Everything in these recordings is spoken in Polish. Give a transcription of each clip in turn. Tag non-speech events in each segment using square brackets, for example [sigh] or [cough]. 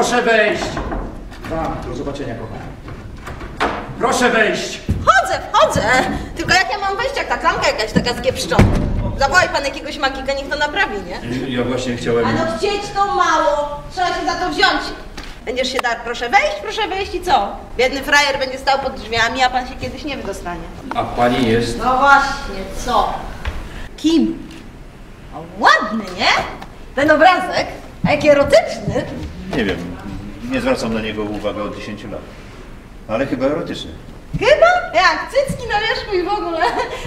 Proszę wejść! Wam, do zobaczenia, kochani. Proszę wejść! Wchodzę, wchodzę! Tylko jak ja mam wejść, jak ta klamka jakaś taka zgiepszczona? Zawołaj pan jakiegoś magika, niech to naprawi, nie? Ja właśnie chciałem... A no chcieć to mało, trzeba się za to wziąć. Będziesz się dar, proszę wejść, proszę wejść i co? Biedny frajer będzie stał pod drzwiami, a pan się kiedyś nie wydostanie. A pani jest... No właśnie, co? Kim? O, ładny, nie? Ten obrazek, a jaki erotyczny. Nie wiem, nie zwracam na niego uwagi od 10 lat. Ale chyba erotyczny. Chyba? Jak? Cycki na wierzchu i w ogóle.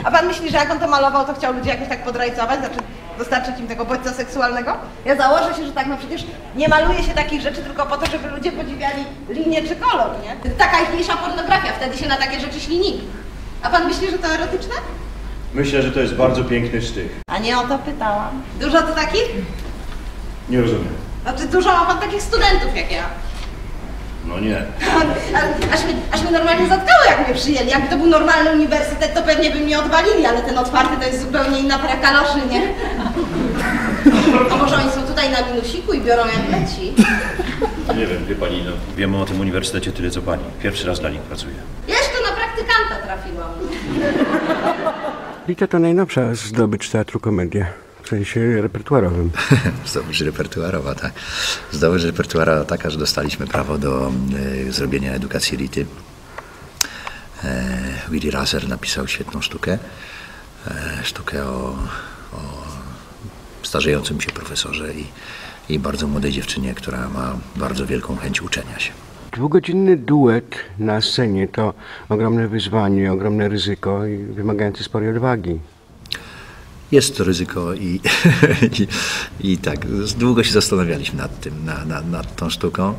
A pan myśli, że jak on to malował, to chciał ludzi jakoś tak podrajcować? Znaczy dostarczyć im tego bodźca seksualnego? Ja założę się, że tak, no przecież nie maluje się takich rzeczy tylko po to, żeby ludzie podziwiali linię czy kolor, nie? Taka ichniejsza pornografia, wtedy się na takie rzeczy śli nikt. A pan myśli, że to erotyczne? Myślę, że to jest bardzo piękny sztych. A nie o to pytałam. Dużo to takich? Nie rozumiem. Znaczy dużo ma pan takich studentów jak ja. No nie. [laughs] A- Aż mnie, aż mnie normalnie zatkało, jak mnie przyjęli. Jakby to był normalny uniwersytet, to pewnie by mnie odwalili, ale ten otwarty to jest zupełnie inna para kaloszy, nie? A może oni są tutaj na minusiku i biorą jak leci? Nie wiem, wie pani, no. Wiem o tym uniwersytecie tyle co pani. Pierwszy raz dla nich pracuję. Jeszcze na praktykanta trafiłam. Lita to najnowsza zdobycz teatru komedia. W sensie repertuarowym. [laughs] Zdobycz repertuarowa, tak. Zdobycz repertuarowa taka, że dostaliśmy prawo do e, zrobienia edukacji Rity. E, Willy Razer napisał świetną sztukę. E, sztukę o, o starzejącym się profesorze i, i bardzo młodej dziewczynie, która ma bardzo wielką chęć uczenia się. Dwugodzinny duet na scenie to ogromne wyzwanie, ogromne ryzyko i wymagające sporej odwagi. Jest to ryzyko i, [laughs] i, i tak, długo się zastanawialiśmy nad tym, na, na, nad tą sztuką.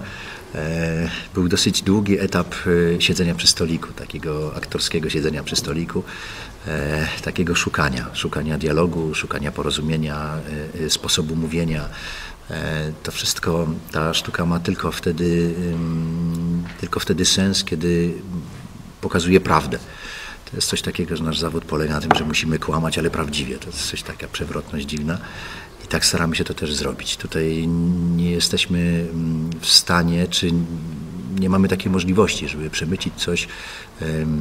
E, Był dosyć długi etap e, siedzenia przy stoliku, takiego aktorskiego siedzenia przy stoliku, e, takiego szukania, szukania dialogu, szukania porozumienia, sposobu mówienia. To wszystko, ta sztuka ma tylko wtedy, tylko wtedy sens, kiedy pokazuje prawdę. Jest coś takiego, że nasz zawód polega na tym, że musimy kłamać, ale prawdziwie. To jest coś taka przewrotność dziwna. I tak staramy się to też zrobić. Tutaj nie jesteśmy mm, w stanie, czy nie mamy takiej możliwości, żeby przemycić coś,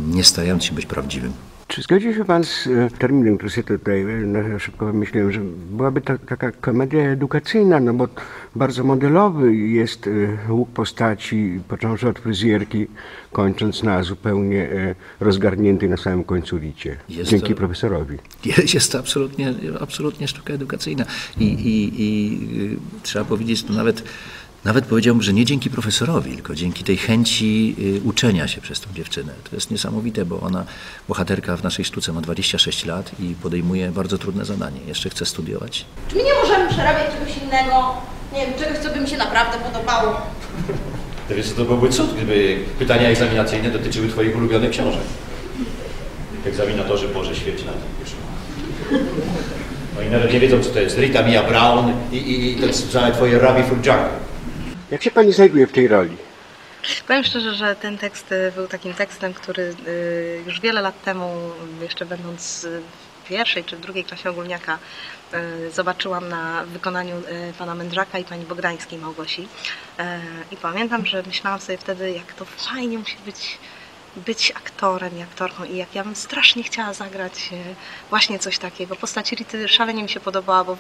nie starając się być prawdziwym. Czy zgodzi się Pan z e, terminem, który sobie tutaj na szybko wymyśliłem, że byłaby to taka komedia edukacyjna, no bo bardzo modelowy jest e, łuk postaci, począwszy od fryzjerki, kończąc na zupełnie rozgarniętej na samym końcu licie. Jest Dzięki to- profesorowi. Jest, to absolutnie, absolutnie sztuka edukacyjna. I, i, i trzeba powiedzieć, to nawet, nawet powiedziałbym, że nie dzięki profesorowi, tylko dzięki tej chęci y, uczenia się przez tą dziewczynę. To jest niesamowite, bo ona, bohaterka w naszej sztuce ma 26 lat i podejmuje bardzo trudne zadanie. Jeszcze chce studiować. Czy my nie możemy przerabiać czegoś innego? Nie wiem, czegoś, co by mi się naprawdę podobało? To wiesz, to byłby cud, gdyby pytania egzaminacyjne dotyczyły twoich ulubionych książek. Egzaminatorzy, Boże, świeci na tym. piszą. Oni nawet nie wiedzą, co to jest Rita Mia Brown i, i, i to całe twoje Food Jungle. Jak się Pani znajduje w tej roli? Powiem szczerze, że ten tekst y, był takim tekstem, który y, już wiele lat temu, jeszcze będąc w pierwszej czy w drugiej klasie ogólniaka, y, zobaczyłam na wykonaniu pana Mędrzaka i pani Bogdańskiej Małgosi. I pamiętam, że myślałam sobie wtedy, jak to fajnie musi być być aktorem i aktorką i jak ja bym strasznie chciała zagrać e, właśnie coś takiego. Postać Rity szalenie mi się podobała, bo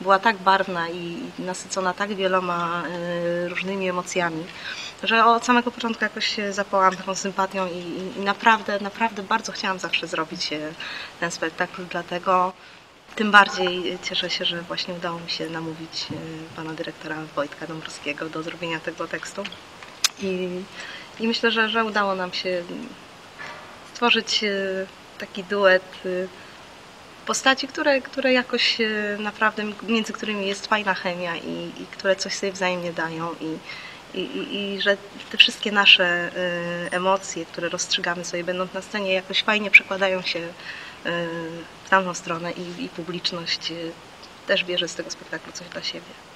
była tak barwna i nasycona tak wieloma e, różnymi emocjami, że od samego początku jakoś się zapałam taką sympatią i, i- naprawdę, naprawdę bardzo chciałam zawsze zrobić e, ten spektakl, dlatego tym bardziej cieszę się, że właśnie udało mi się namówić pana dyrektora Wojtka Dąbrowskiego do zrobienia tego tekstu. I, i myślę, że, że udało nam się stworzyć e, taki duet e, postaci, które, które jakoś e, naprawdę, między którymi jest fajna chemia i, i które coś sobie wzajemnie dają i, i, i, że te wszystkie nasze e, emocje, które rozstrzygamy sobie będąc na scenie, jakoś fajnie przekładają się w tamtą stronę i, i publiczność też bierze z tego spektaklu coś dla siebie.